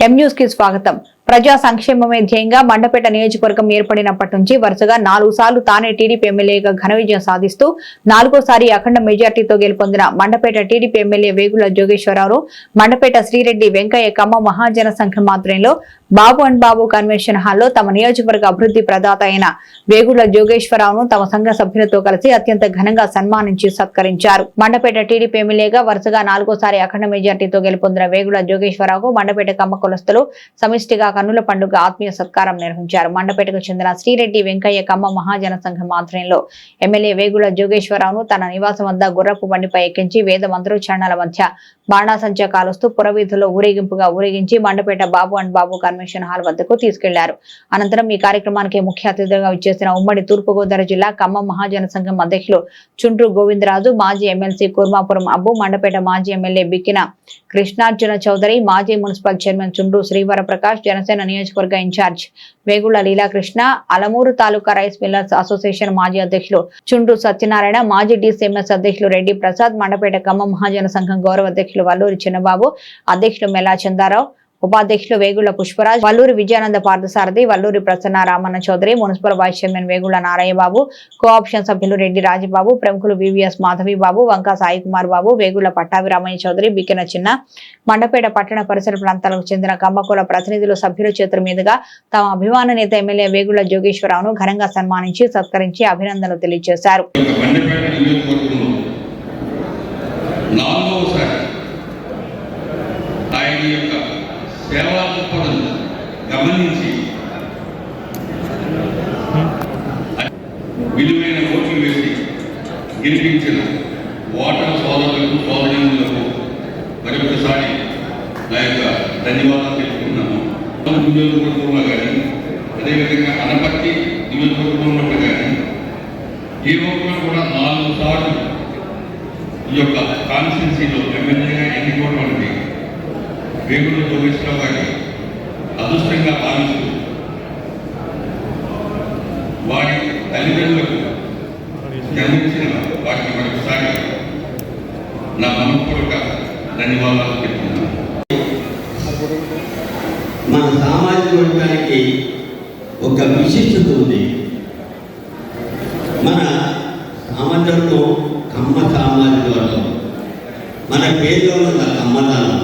M news కి స్వాగతం ప్రజా సంక్షేమమే ధ్యేయంగా మండపేట నియోజకవర్గం ఏర్పడినప్పటి నుంచి వరుసగా నాలుగు సార్లు తానే టీడీపీ ఎమ్మెల్యేగా ఘన విజయం సాధిస్తూ నాలుగోసారి అఖండ మెజార్టీతో గెలుపొందిన Mandapeta T D P M L A Vegula Jogeswararao Mandapeta Srireddy Venkaiah Kamma మహాజన సంఘం ఆధ్వర్యంలో బాబు అండ్ బాబు కన్వెన్షన్ హాల్లో తమ నియోజకవర్గ అభివృద్ధి ప్రదాత అయిన వేగుల జోగేశ్వరరావును తమ సంఘ సభ్యులతో కలిసి అత్యంత ఘనంగా సన్మానించి సత్కరించారు. మండపేట టీడీపీ ఎమ్మెల్యేగా వరుసగా నాలుగోసారి అఖండ మెజార్టీతో గెలుపొందిన వేగుల జోగేశ్వరరావుకు మండపేట కమ్మ కులస్తులు సమిష్టిగా కన్నుల పండుగ ఆత్మీయ సత్కారం నిర్వహించారు. మండపేటకు చెందిన శ్రీరెడ్డి వెంకయ్య కమ్మ మహాజన సంఘం ఆధ్వర్యంలో ఎమ్మెల్యే వేగుల జోగేశ్వరరావును తన నివాసం వద్ద గుర్రపు బండిపై ఎక్కించి వేద మంత్రోచ్చారణల మధ్య బాణాసంచా కాలుస్తూ పురవీధుల్లో ఊరేగింపుగా ఊరేగించి Mandapeta Babu and Babu convention hall వద్దకు తీసుకెళ్ళారు. అనంతరం ఈ కార్యక్రమానికి ముఖ్య అతిథిగా విచ్చేసిన ఉమ్మడి తూర్పుగోదావరి జిల్లా కమ్మ మహాజన సంఘం అధ్యక్షులు చుండ్రు గోవిందరాజు మాజీ ఎమ్మెల్సీ కుర్మాపురం అబ్బు మండపేట మాజీ ఎమ్మెల్యే బిక్కిన కృష్ణార్జున చౌదరి మాజీ మున్సిపల్ చైర్మన్ చుండ్రు శ్రీవర ప్రకాష్ జనసేన నియోజకవర్గ incharge Vegulla Leelakrishna Alamuru taluka rice millers association మాజీ అధ్యక్షులు చుండ్రు సత్యనారాయణ మాజీ డిసిఎంఎస్ అధ్యక్షులు రెడ్డి ప్రసాద్ మండపేట ఖమ్మం మహాజన సంఘం గౌరవ అధ్యక్షులు వల్లూరి చిన్నబాబు అధ్యక్షులు మెల్లా చందారావు ఉపాధ్యక్షులు Vegulla Pushparaj Valluri Vijayananda Parthasarathy Valluri Prasanna Ramanna Chowdary municipal vice chairman Vegulla Narayanababu co-option సభ్యులు రెడ్డి రాజబాబు ప్రముఖులు V V S Madhavi Babu Vanka Sai Kumar Babu Vegulla Pattabhiramaiah Chowdary బికెన చిన్న మండపేట పట్టణ పరిసర ప్రాంతాలకు చెందిన కమ్మకుల ప్రతినిధులు సభ్యుల చేతుల మీదుగా తమ అభిమాన నేత ఎమ్మెల్యే వేగుళ్ళ జోగేశ్వరరావును ఘనంగా సన్మానించి సత్కరించి అభినందనలు తెలియజేశారు. నాలుగవసారి ఆయన యొక్క సేవా దృక్పథం గమనించి. విలువైన ఓట్లు వేసి గెలిపించిన ఓటర్ సోదరులకు సోదరులకు మరొకసారి నా యొక్క ధన్యవాదాలు తెలుపుకున్నాను నియోజకవర్గంలో కానీ అదేవిధంగా అనపర్తి నియోజకవర్గంలో కానీ ఏ ఒక్కరు కూడా నాలుగు సార్లు ఈ యొక్క కాన్స్టిట్యున్సీలో ఎమ్మెల్యేగా ఎన్నుకోవడానికి వేగుల జోగేశ్వరరావు గారిని అదృష్టంగా భావిస్తూ వారి తల్లిదండ్రులకు జన్మించిన వాటిని మరొకసారి నా మనపూర్వక ధన్యవాదాలు చెప్తున్నాను. మన సామాజిక వర్గానికి ఒక విశిష్టత ఉంది. మన సామాజికంలో కమ్మ సామాజిక వర్గం మన పేరులో ఉన్న కమ్మదానం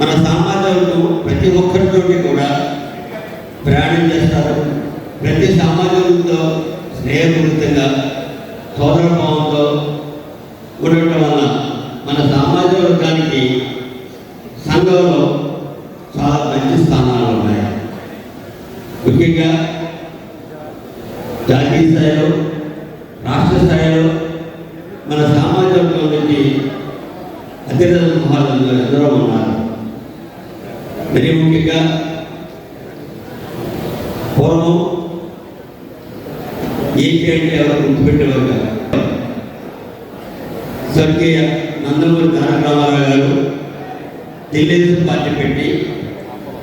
మన సామాజికంలో ప్రతి ఒక్కరితోటి కూడా ప్రయాణం చేస్తారు. ప్రతి సామాజికంతో స్నేహపూరితంగా సోదరభావంతో ఉండటం వల్ల మన సామాజిక వర్గానికి సంఘంలో చాలా మంచి స్థానాలు ఉన్నాయి. ముఖ్యంగా జాతీయ స్థాయిలో రాష్ట్ర స్థాయిలో మన సామాజిక వర్గం నుంచి అతిరథ మహారాజులు ఎందరో ఉన్నారు. మరి ముఖ్యంగా పూర్వం ఏంటి అంటే ఎవరు గుర్తుపెట్టేవారు కాదు. స్వర్గీయ నందమూరి తారక రామారావు గారు తెలుగుదేశం పార్టీ పెట్టి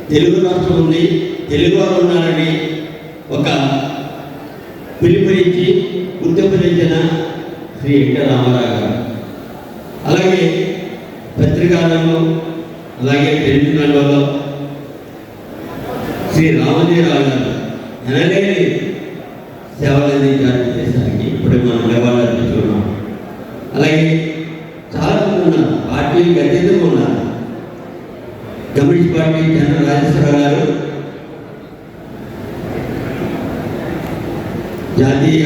తెలుగు రాష్ట్రం ఉంది తెలుగువారు ఉన్నారని ఒక పిలుపునిచ్చి ఉద్యమించిన శ్రీ ఎన్టీ రామారావు గారు అలాగే పత్రికాలలో అలాగే టెలివిజన్లలో శ్రీ రామజీరావు గారు ఎనలేని సేవలు అందించారు దేశానికి ఇప్పుడు మనం నివాళులు అర్పించుకున్నాం అలాగే చాలా ఉన్నారు. పార్టీలకు అతీతంగా ఉన్నారు. కమ్యూనిస్ట్ పార్టీ జనరల్ రాజేశ్వరరావు గారు జాతీయ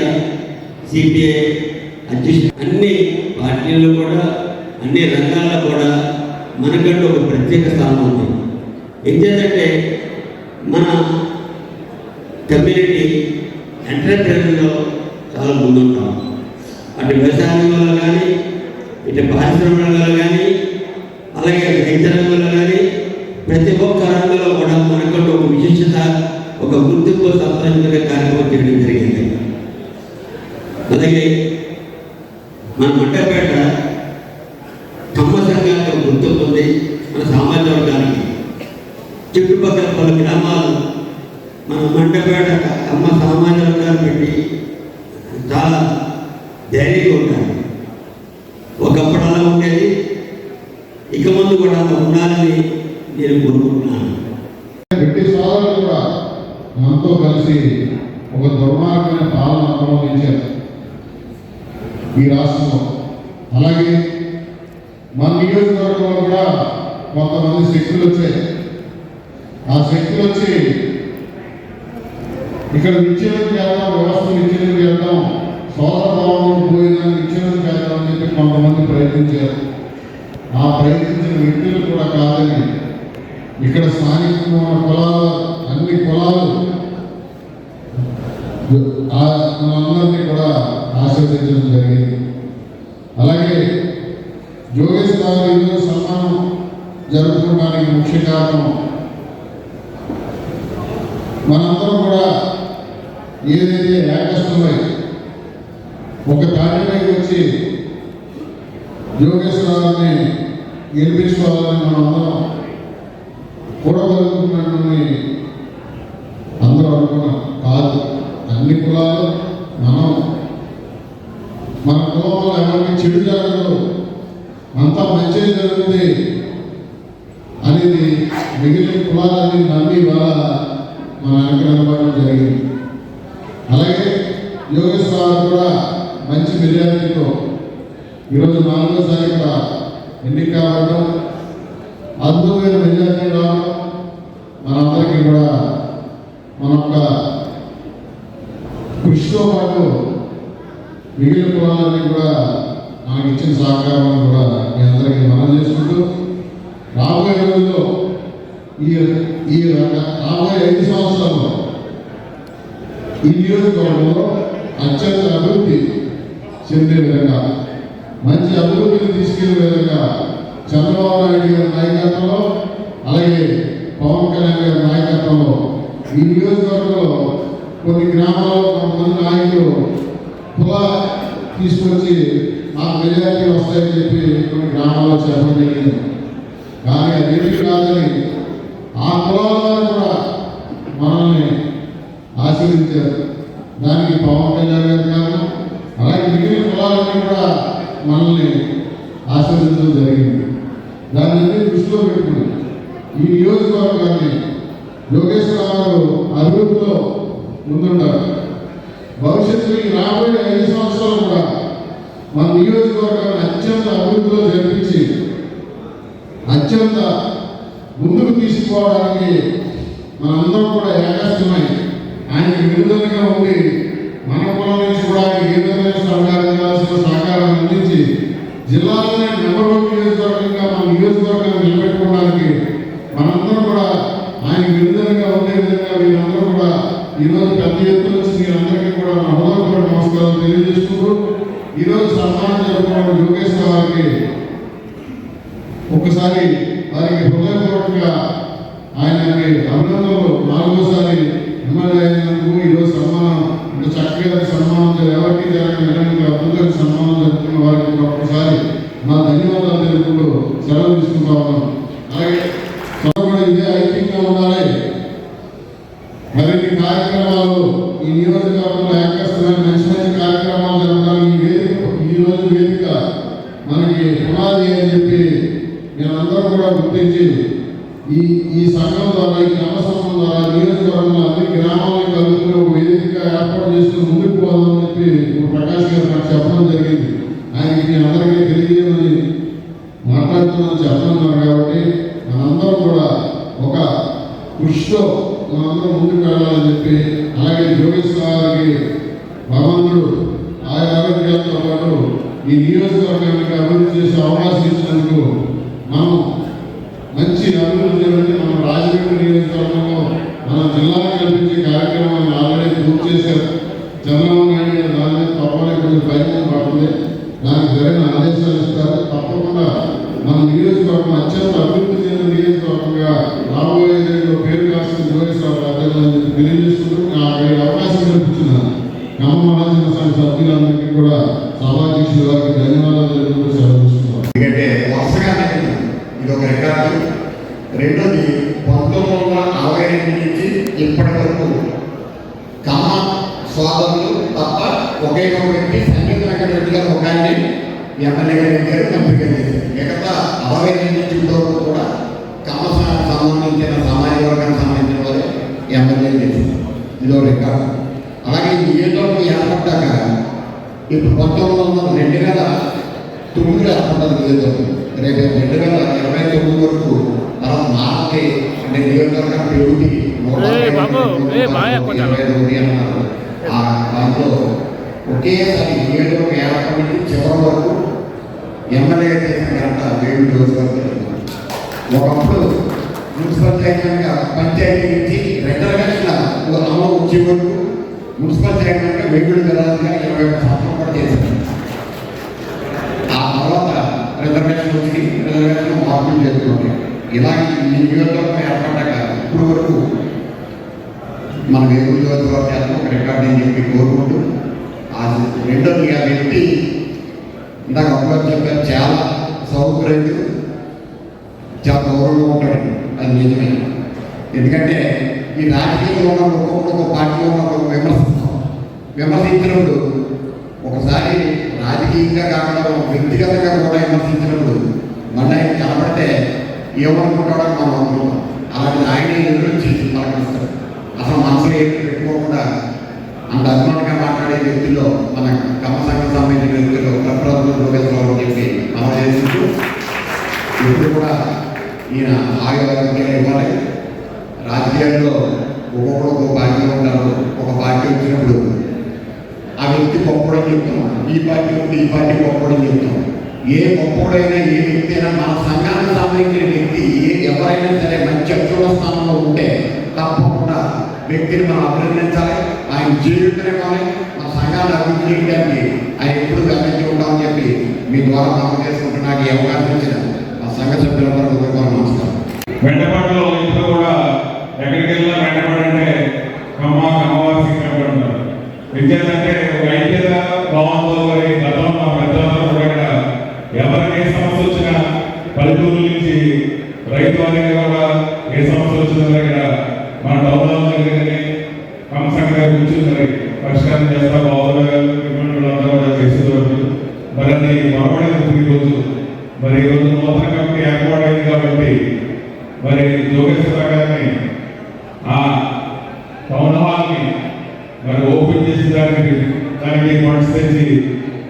సిపిఐ అధ్యక్షుడు అన్ని పార్టీల్లో కూడా అన్ని రంగాల్లో కూడా మనకంటూ ఒక ప్రత్యేక స్థానం ఉంది. ఏంటంటే మన కమ్యూనిటీ ఎంటర్టైన్మెంట్లో చాలా ముందుంటాం. అటు వ్యవసాయంలో కానీ ఇటు పారిశ్రామిక రంగంలో కానీ అలాగే వైద్య రంగంలో కానీ ప్రతి ఒక్క రంగంలో కూడా మనకంటూ ఒక విశిష్టత ఒక గుర్తింపు సంపాదించుకునే కార్యక్రమం చేయడం జరిగింది. అలాగే మన మండపేట కమ్మ సంఘానికి గుర్తింపు ఉంది మన సామాజిక వర్గానికి చుట్టుపక్కల పలు గ్రామాలు మన మండపేట కమ్మ సామాజిక వర్గాన్ని పెట్టి చాలా ధైర్యంగా ఉంటాయి ఒకప్పుడు అలా ఉండేది ఇక ముందు కూడా అలా ఉండాలని నేను కోరుకుంటున్నాను కోరుకుంటున్నాను బ్రిటిష్ సోదరులు కూడా మనతో కలిసి ఒక దుర్మార్గమైన పాలన అవలంబించారు ఈ రాష్ట్రంలో అలాగే మన నియోజకవర్గంలో కూడా కొంతమంది శక్తులు వచ్చాయి ఆ శక్తులు వచ్చి ఇక్కడ విచ్ఛేదం చేద్దాం వ్యవస్థ విచ్ఛేదం చేద్దాం సోదర భావం పోయిందని విచ్ఛేదం చేద్దాం అని చెప్పి కొంతమంది ప్రయత్నించారు ఆ ప్రయత్నించిన వ్యక్తులు కూడా కాదని ఇక్కడ స్థానికంగా ఉన్న కులాలు అన్ని మనందరినీ కూడా ఆశీర్వదించడం జరిగింది. అలాగే యోగేష్ గారు ఈరోజు సన్మానం జరుపుకోవడానికి ముఖ్య కారణం మనందరం కూడా ఏదైతే ఏకష్టమై ఒక తాటిపైకి వచ్చి యోగేశ్వరాన్ని గెలిపించుకోవాలని మనం అందరం కూడగలుగుతున్నాడని అందరూ కాదు. అన్ని కులాలు మనం. మన కులంలో ఎవరికి చెడు జరగదు. అంతా మంచి జరుగుతుంది అనేది మిగిలిన కులాలని నమ్మి వాళ్ళ మన అనుగ్రహం జరిగింది. అలాగే యోగేశ్వర కూడా మంచి మెజారిటీతో ఈరోజు నాలుగోసారి కూడా ఎన్నిక కావడం అద్భుతమైన మెజారిటీ రావడం మనందరికీ కూడా మన యొక్క కృషితో పాటు మిగిలిన కులాలని కూడా మనకి ఇచ్చిన సహకారాన్ని కూడా మీ అందరికీ మనం చేసుకుంటూ రాబోయే రోజుల్లో ఈ ఈ రాబోయే ఐదు సంవత్సరాల్లో ఈ నియోజకవర్గంలో అత్యంత అభివృద్ధి చెందే విధంగా మంచి అభివృద్ధిని తీసుకెళ్ళి విధంగా చంద్రబాబు నాయుడు గారి నాయకత్వంలో అలాగే పవన్ కళ్యాణ్ గారి నాయకత్వంలో ఈ నియోజకవర్గంలో కొన్ని గ్రామాల్లో కొంతమంది నాయకులు కుల తీసుకొచ్చి మాకు మెజారిటీ వస్తాయని చెప్పి కొన్ని గ్రామాల్లో చెప్పడం జరిగింది కానీ అదేమి కాదని ఆ కులాల వారు కూడా మనల్ని ఆశీర్వించారు దానికి పవన్ కళ్యాణ్ గారు కారణం అలాగే మిగిలిన కులాలన్నీ కూడా మనల్ని ఆశీర్వదించడం జరిగింది దాన్ని దృష్టిలో పెట్టుకుని ఈ నియోజకవర్గాన్ని యోగేశ్వరరావు అభివృద్ధిలో ముందుంటారు భవిష్యత్తులో ఈ రాబోయే ఐదు సంవత్సరాలు కూడా మన నియోజకవర్గాన్ని అత్యంత అభివృద్ధిలో జరిపించి అత్యంత ముందుకు తీసుకోవడానికి మనందరం కూడా ఏకస్థమై ఆయనకి విరుద్ధంగా ఉండి మన కులం నుంచి కూడా ఏ విధమైన సహకారం సహకారం అందించి జిల్లాలోనే నెంబర్ వన్ నియోజకవర్గంగా మన నియోజకవర్గాన్ని నిలబెట్టుకోవడానికి మనందరం కూడా ఆయన విరుద్ధంగా ఉండే విధంగా వీరందరూ కూడా ఈరోజు పెద్ద ఎత్తున వచ్చి మీరందరికీ కూడా నా హృదయపూర్వక నమస్కారాలు తెలియజేసుకుంటూ ఈరోజు సన్మానం జరుపుకోవడం యోగేష్ గారికి ఒక్కసారి వారికి హృదయపూర్వకంగా ఆయనకి అభినందనలు నాలుగోసారి ఎమ్మెల్యే అయినందుకు ఈరోజు కృషితో మనందరం ముందుకు వెళ్ళాలని చెప్పి అలాగే జోగేశ్వరానికి భగవంతుడు ఆయా ఆరోగ్యాలతో పాటు ఈ నియోజకవర్గానికి అభివృద్ధి చేసే అవకాశం ఇచ్చినందుకు మనం మంచి అభివృద్ధి జరిగింది మన రాజమండ్రి నియోజకవర్గంలో మన జిల్లాలో కల్పించే కార్యక్రమాన్ని ఆల్రెడీ పూర్తి చేశారు. చంద్రబాబు నాయుడు గారు దాని మీద తప్పని కొంచెం ప్రయత్నం పడుతుంది. దానికి జరిగిన ఆదేశాలు ఇస్తారు. తప్పకుండా మన నియోజకవర్గం అత్యంత ఇది ఒక రికార్డు. రెండోది పంతొమ్మిది వందల అరవై రెండు నుంచి ఇప్పటి వరకు కమ్మ సోదరులు తప్ప ఒకే ఒక వ్యక్తి సంగీత వెంకటరెడ్డి గారు ఒక ఆయన ఎమ్మెల్యే గారు గారు ఎంపిక చేశారు మిగతా అరవై రెండు నుంచి ఇప్పటి వరకు కూడా కమ్మ సంబంధించిన సమాజ వర్గానికి సంబంధించిన వారు ఎమ్మెల్యే చేశారు. ఇదో రికార్డు. అలాగే ఈ నియోజకవర్గం ఏర్పడ్డాక ఇప్పుడు పంతొమ్మిది వందల రెండు వేల తొమ్మిదిలో ఏర్పడ్డది ఏదో రేపు రెండు వేల ఇరవై తొమ్మిది వరకు మనం మార్చి అంటే నియోజకవర్గం పెరుగుతి అన్నారు. ఆ దాంట్లో ఒకేసారి నియోజకవర్గం ఏర్పడి నుంచి చివరి వరకు ఎమ్మెల్యే చేసిన ఘనత వేడు నియోజకవర్గం ఒకప్పుడు మున్సిపల్ చైర్మన్గా పంచాయతీ నుంచి రెండర అమలు వచ్చే వరకు మున్సిపల్ చైర్మన్గా వేగుడు గదాలుగా ఇరవై ఒక్క సంవత్సరం కూడా చేశారు ఆ తర్వాత రిజర్వేషన్ వచ్చి స్థాపన మార్పులు చేసుకుంటాయి ఇలా ఈ నియోజకవర్గం ఏర్పడ్డాక ఇప్పుడు వరకు మన వేగుడు నియోజకవర్గానికి ఒక రికార్డు చెప్పి కోరుకుంటూ ఆ రెండోది ఆ వ్యక్తి ఇందాక అబ్బాయి చెప్పారు చాలా సౌకర్యం చాలా గౌరవంగా ఉంటాడు అది నిజమే. ఎందుకంటే ఈ రాజకీయంలో ఉన్న ఒక్కొక్కరు పార్టీలో ఉన్న ఒక విమర్శిస్తాం. విమర్శించినప్పుడు ఒకసారి రాజకీయంగా కాకుండా వ్యక్తిగతంగా కూడా విమర్శించినప్పుడు మళ్ళీ ఆయన ఏమనుకుంటాడో మనం అనుకుంటాం. అలాంటి ఆయన ఎదురొచ్చి పలకరిస్తాడు అసలు మనసులో ఏమి పెట్టుకోకుండా అంత అభిమానంగా మాట్లాడే వ్యక్తిలో మన కమ్మ సంఘం సంబంధించిన వ్యక్తిలో ప్రప్రభుత్వ అని చెప్పి మనం చేస్తూ ఇప్పుడు కూడా ఈయన ఆయుర్వేదికలు ఇవ్వాలి. రాజకీయాల్లో ఒక్కొక్కడు ఒక్కొక్క పార్టీ ఉంటారు ఒక పార్టీ వచ్చినప్పుడు ఆ వ్యక్తి గొప్పడని చెప్తాం. ఈ పార్టీ ఉంటే ఈ పార్టీ గొప్పడని చెప్తాం. ఏ గొప్పడైనా ఏ వ్యక్తి అయినా మన సంఘానికి సంబంధించిన వ్యక్తి ఏ ఎవరైనా సరే మంచి అక్షుల స్థానంలో ఉంటే తప్పకుండా వ్యక్తిని మనం అభినందించాలి. ఆయన జీవితమే మన సంఘాన్ని అభివృద్ధి చేయడానికి ఆయన ఎప్పుడు గమనించి ఉంటామని చెప్పి మీ ద్వారా మనం చేసుకుంటూ నాకు ఈ అవకాశం ఇచ్చిన మా సంఘ సభ్యులందరూ కూడా నమస్కారం. వెంటపడలో ఇప్పుడు కూడా ఎక్కడికి వెళ్ళినా వెంటపడంటే కమ్మ కమ్మవాసి కనబడుతున్నారు విద్యార్థంటే ఒక ఐక్యత భావంతో మరి జోగేశ్వర గారిని ఆ టౌన్ హాల్ని మరి ఓపెన్ చేసిన దానికి దానికి ఫండ్స్ తెచ్చి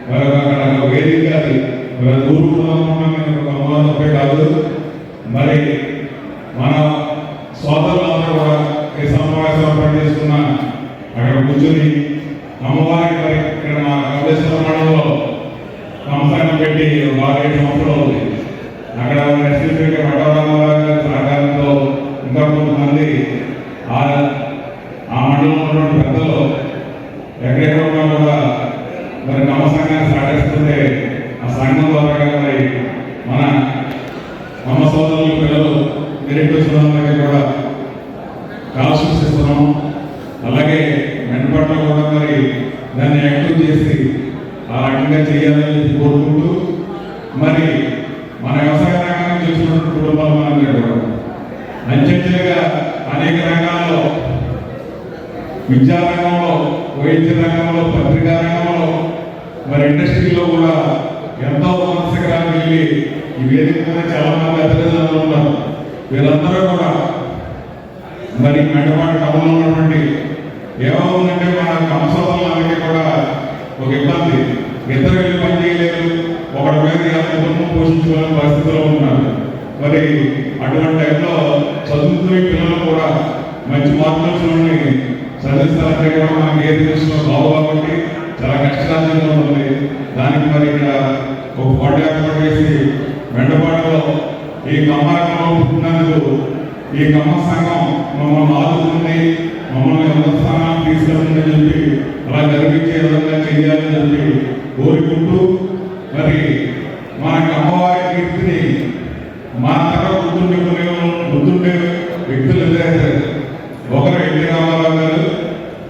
మరి అక్కడ ఒక వేదిక అది. మరి ఊరుకున్నామని ఒక అమ్మవారిపై కాదు. మరి మన సోదరులందరూ కూడా ఈ సమావేశం ఏర్పాటు అక్కడ కూర్చొని అమ్మవారికి మరి ఇక్కడ మా కమలేశ్వర మండలంలో సంస్థానం పెట్టి ఒక ఆరేడు సంవత్సరాలు అవుతుంది. అక్కడ ఎస్పీ వడవరామారావు గారి సహకారంతో ఇంకా కొంతమంది ఆ ఆ మండలంలో ఉన్నటువంటి పెద్దలు ఎక్కడెక్కడ ఉన్నా కూడా మరి నవ సంఘాన్ని సాటిస్తుంటే ఆ సంఘం ద్వారా మరి మన నమ్మ సోదరులు పిల్లలు మెరిట్ వచ్చిన వాళ్ళకి కూడా స్కాలర్షిప్స్ ఇస్తున్నాము అలాగే వెంటపట్ల కూడా మరి దాన్ని యాక్టివ్ చేసి ఆ రకంగా చేయాలని చెప్పి కోరుకుంటూ మరి మన వ్యవసాయ రంగాన్ని చూసినటువంటి కుటుంబాలు మనందరూ కూడా అంచెంచెలుగా అనేక రంగాల్లో విద్యా రంగంలో వైద్య రంగంలో పత్రికా రంగంలో మరి ఇండస్ట్రీలో కూడా ఎంతో మనసకరానికి వెళ్ళి ఈ వేదిక మీద చాలా మంది అతిథులు ఉన్నారు వీళ్ళందరూ కూడా మరి మెండపాటి టౌన్లో ఉన్నటువంటి ఏమవుతుందంటే మన కంసోదరులందరికీ కూడా ఒక ఇబ్బంది. ఇద్దరు వెళ్ళి పని చేయలేరు ఒకటి మీద కుటుంబం పోషించుకోలేని పరిస్థితిలో ఉన్నారు మరి అటువంటి టైంలో చదువుకునే పిల్లలు కూడా మంచి మార్కులు వచ్చిన చదివిస్తారంటే కూడా మనకి ఏ దేశంలో బాగు కాబట్టి చాలా కష్టసాధ్యంగా ఉంటుంది. దానికి మరి ఇక్కడ ఒక ఫండ్ ఏర్పాటు చేసి మెండపాటులో ఈ కమ్మరంగంలో పుట్టినందుకు ఈ కమ్మ సంఘం మమ్మల్ని ఆదుకుంది. మమ్మల్ని ఉన్నత స్థానాన్ని తీసుకెళ్తుందని చెప్పి అలా జరిపించే విధంగా చేయాలని చెప్పి కోరుకుంటూ మరి మన అమ్మవారి కీర్తిని మా తర గుర్తుండే గుర్తుండే వ్యక్తులు ఎవరైతే ఒకరు ఎన్టీ రామారావు గారు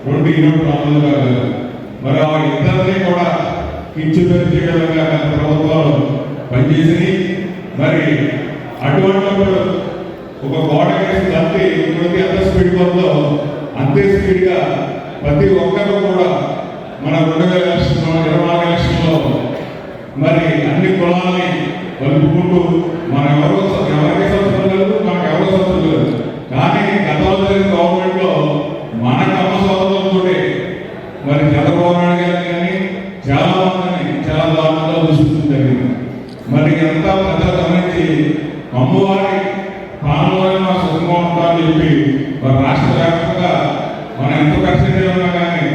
రెండు ఈనాడు రామారావు గారు. మరి ఆ ఇద్దరిని కూడా కించుపేరు చేయడం విధంగా గత ప్రభుత్వాలు పనిచేసి మరి అటువంటి ఒక గోడ కేసు తప్పి ఇప్పుడు ఎంత స్పీడ్ ఉందో అంతే స్పీడ్గా ప్రతి ఒక్కరూ కూడా మన రెండు వేల లక్షల్లో ఇరవై నాలుగు ఎలక్షన్లో మరి అన్ని కులాలని కలుపుకుంటూ మన ఎవరో ఎవరికి సంవత్సరం లేదు మనకు ఎవరో సంస్థలు లేదు. కానీ గతంలో జరిగిన గవర్నమెంట్లో మన కమ్మ సోదరులతో మరి చంద్రబాబు నాయుడు గారిని కానీ చాలా మందిని చాలా దారుణంగా దూషించడం జరిగింది. మరి ఎంత పెద్ద గమనించి అమ్మవారి ప్రాణంలో సుఖంగా ఉంటామని చెప్పి మరి రాష్ట్ర వ్యాప్తంగా మనం ఎంత కష్టంగా ఉన్నా కానీ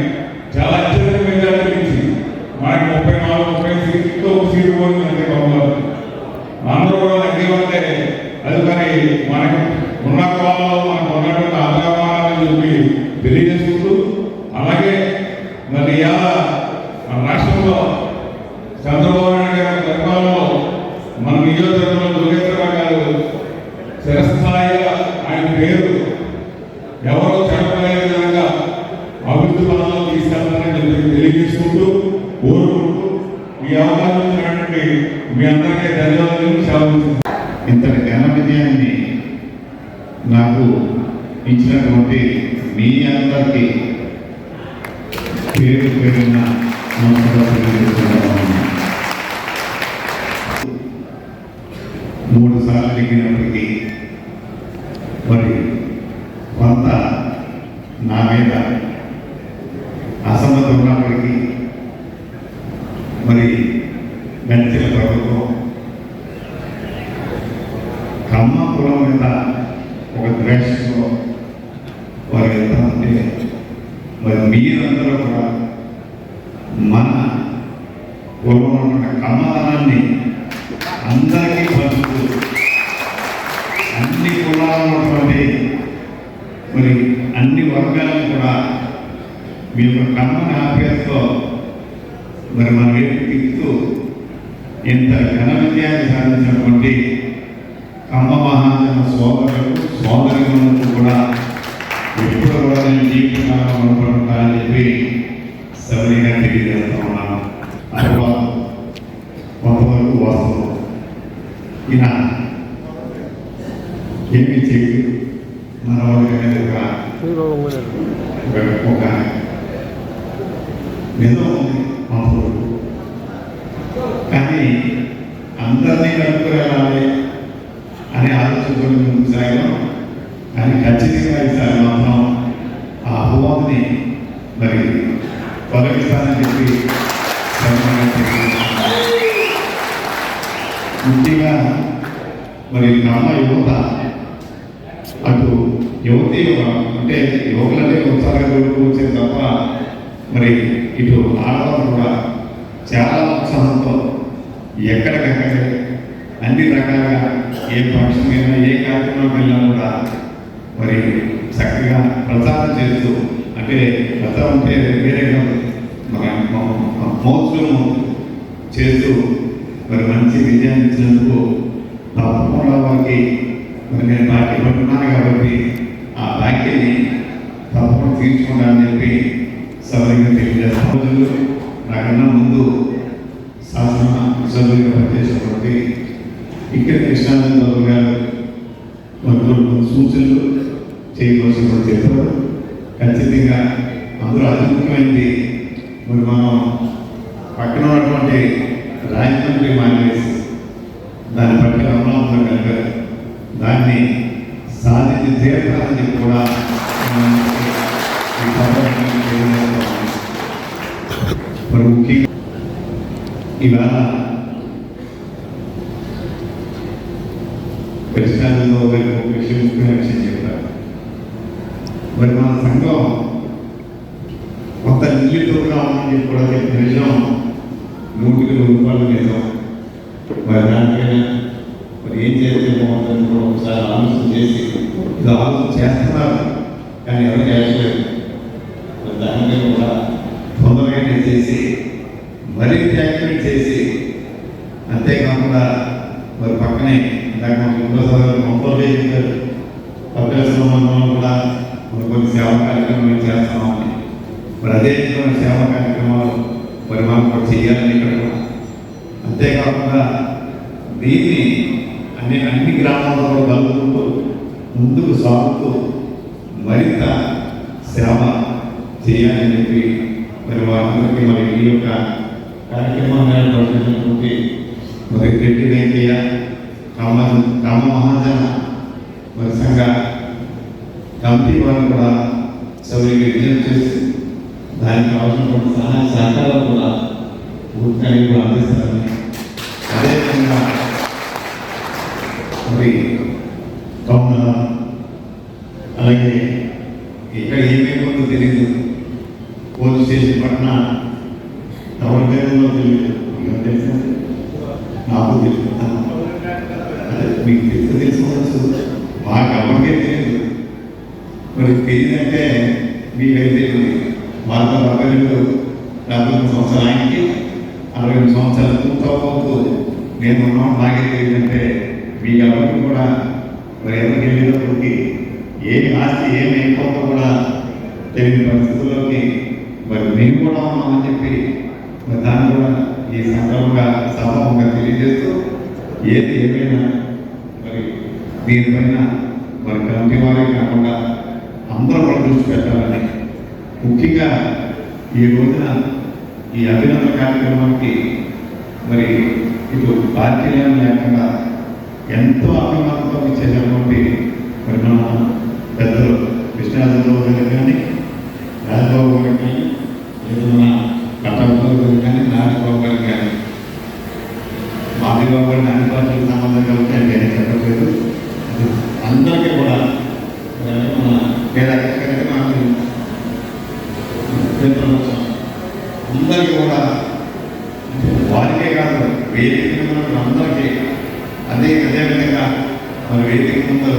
చాలా అత్యంత మెజార్టీ నుంచి మనకి ముప్పై నాలుగు ముప్పై సీట్లతో ఒక సీటు పోయింది అంతే కమలారు అందరూ కూడా దగ్గర ఉంటే అది మరి మనకి ఉన్న కాలంలో మనకు ఉన్నటువంటి ఆదాయమానాలని చెప్పి తెలియజేసుకుంటూ అలాగే మరి ఇవాళ మన రాష్ట్రంలో చంద్రబాబు నాయుడు గారి పరిపాలనలో మన నియోజకవర్గంలో దుర్గేశ్వరరావు గారు చిరస్థాయిగా ఆయన పేరు ఎవరో చెడపలే విధంగా అభివృద్ధి పనుల్లో తీసుకెళ్తారని చెప్పి తెలియజేసుకుంటూ కోరుకుంటూ ఈ అవకాశం ఇచ్చినటువంటి మీ అందరికీ ధన్యవాదాలు సెలవు ఇంతటి ఘన విజయాన్ని నాకు ఇచ్చినటువంటి మీ అందరికీ పేరు పేరున్న నమస్కారం తెలియజేస్తున్నాను. మూడు సార్లు నెగ్గినప్పటికీ మరి కొంత నా మీద అసమ్మతి ఉన్నప్పటికీ మరి గంచెల ప్రభుత్వం కమ్మ కులం మీద ఒక ద్వేషంతో వారు ఎంత ఉంటే మరి మీరందరూ కూడా మన కులంలో ఉన్న కమ్మదనాన్ని అందరికీ పంచుతూ అన్ని కులాల్లో ఉన్నటువంటి మరి అన్ని వర్గాలను కూడా మీ యొక్క కమ్మని ఆప్యాయతతో మరి మన వైపు ఇంత ఘన విజయాన్ని సాధించినటువంటి కమ్మ మహాజన సోదరులు సోదరులకు కూడా ఎప్పుడు కూడా నేను జీవితంలో అనుకుంటానని చెప్పి సవరిగా తెలియజేస్తా ఉన్నాను. తర్వాత కొంతవరకు వాస్తవం ఈయన ఏమి చేయదు మన వాళ్ళకి ఒక నిజం ఉంది మామూలు కానీ అందరినీ కలుపుకురావాలి అనే ఆలోచనతో కానీ ఖచ్చితంగా ఈసారి మాత్రం మరి యువత అటు యువతి అంటే యువకులంటే ఉత్సాహంగా వచ్చేది తప్ప మరి ఇటు ఆడవాళ్ళు కూడా చాలా ఉత్సాహంతో ఎక్కడికక్కడే అన్ని రకాలుగా ఏ ఫంక్షన్ అయినా ఏ కార్యక్రమం వెళ్ళినా కూడా మరి చక్కగా ప్రచారం చేస్తూ అంటే ప్రచారం అంటే వేరే కాదు మన మోత్సవం చేస్తూ మరి మంచి విజయాన్ని ఇచ్చినందుకు తప్పకుండా వారికి మరి నేను బాకీ పడుతున్నాను కాబట్టి ఆ బాకీని తప్పకుండా తీర్చుకుంటానని చెప్పి సవరంగా తెలియజేస్తాను. నాకన్నా ముందు శాసన సభ్యులుగా పనిచేసినటువంటి ఇక్కడ కృష్ణానంద గారు మనకు కొన్ని సూచనలు చేయవలసిన చెప్పారు. ఖచ్చితంగా అందులో అతి ముఖ్యమైనది మరి మనం పక్కన ఉన్నటువంటి రాజమండ్రి మానేసి దాన్ని పట్ల దాన్ని సాధించి తీరతారని కూడా ఇప్పుడు ముఖ్యంగా ఇవాళ కృష్ణానందో గారికి ఒక విషయం ముఖ్యమైన విషయం చెప్పారు మరి మన సంఘం కొంత నిర్లిప్తంగా ఉందని చెప్పి కూడా చెప్పిన విషయం నూటికి నూరు రూపాయలు నిజం మరి దానికైనా మరి ఏం చేస్తే బాగుంటుంది కూడా ఒకసారి ఆలోచన చేసి ఇది ఆలోచన చేస్తున్నారు కానీ ఎవరు చేయట్లేదు మరి దానిపై కూడా తొందరగానే చేసి మరింత యాక్టివేట్ చేసి అంతేకాకుండా మరి పక్కనే ఇందాక మన ఇంట్లో సోదరులు మొక్కలు పక్కన కూడా మరి కొన్ని సేవా కార్యక్రమాలు చేస్తున్నామని మరి అదే విధమైన సేవా కార్యక్రమాలు మరి మనం కూడా చేయాలని ఇక్కడ కూడా. అంతేకాకుండా దీన్ని అన్ని అన్ని గ్రామాల్లో కూడా కలుపుకుంటూ ముందుకు సాగుతూ మరింత సేవ చేయాలని చెప్పి మరి వారందరికీ మరి ఈ యొక్క కార్యక్రమాన్ని ఏర్పడినటువంటి మరి రెడ్డి వెంకయ్య కామ కామ మహాజన మరి సంఘ కమిటీ వాళ్ళు కూడా సౌరికి విజయం చేసి దానికి కావాల్సినటువంటి సహాయ సహకారాలు కూడా పూర్తిగా కూడా అందిస్తారని అదేవిధంగా మరి కావున అలాగే ఇక్కడ ఏమైపోతుందో తెలియదు పోలీస్ స్టేషన్ పక్కన ఎవరి పేరులో తెలియదు మీకు తెలుసా నాకు తెలుసు అదే మీకు తెలుసు తెలుసుకోవచ్చు మాకు ఎవరికే తెలియదు మరి తెలియదంటే మీకైతే తెలియదు వాళ్ళ అరవై రెండు డెబ్బై రెండు సంవత్సరాలు ఆయనకి అరవై రెండు సంవత్సరాలు పూర్తవబోతూ నేను ఉన్నాం నాకే తెలియదంటే మీకు ఎవరికి కూడా మరి ఎవరికి వెళ్ళేటప్పటికి ఏమి ఆస్తి ఏమి అయిపోతుందో కూడా తెలియని పరిస్థితుల్లోకి మరి మేము కూడా ఉన్నామని చెప్పి మరి దాన్ని కూడా ఈ సందర్భంగా సభంగా తెలియజేస్తూ ఏది ఏమైనా మరి దీనిపైన మరి కమిటీ వారే కాకుండా అందరూ కూడా దృష్టి పెట్టాలని ముఖ్యంగా ఈ రోజున ఈ అభినందన కార్యక్రమానికి మరి ఇటు పార్టీలను లేకుండా ఎంతో అభిమానంతో ఇచ్చేటటువంటి మరి మన పెద్దలు కృష్ణాజరావు గారు కానీ రాజబాబు గారు లేదు మన కట్టబాబు కానీ నారాయణబాబు గారు. కానీ మాదిబాబు గారు అన్ని సంబంధం కాబట్టి ఆయన ఏం చెప్పట్లేదు అందరికీ కూడా మన పేద అందరికీ కూడా వారికే కాదు వేదిక అందరికీ అదే అదేవిధంగా మరి వేదిక ముందు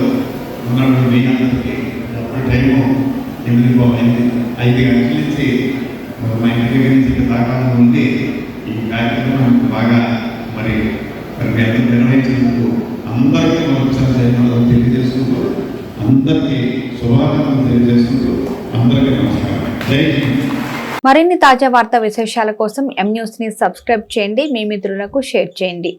ఉన్నటువంటి మీ అందరికీ అప్పుడు టైము ఎనిమిది పోయింది ఐదు గంటల నుంచి మా ఇంటి దగ్గర నుంచి దాకా ఉండి ఈ కార్యక్రమం బాగా మరి మరి నిర్వహించినందుకు అందరికీ మరొకసారి ధన్యవాదాలు తెలియజేసుకుంటూ అందరికీ శుభాకాంక్షలు తెలియజేసుకుంటూ అందరికీ నమస్కారం. జై హింద్. మరిన్ని తాజా వార్తా విశేషాల కోసం ఎం న్యూస్ని సబ్స్క్రైబ్ చేయండి మీ మిత్రులకు షేర్ చేయండి.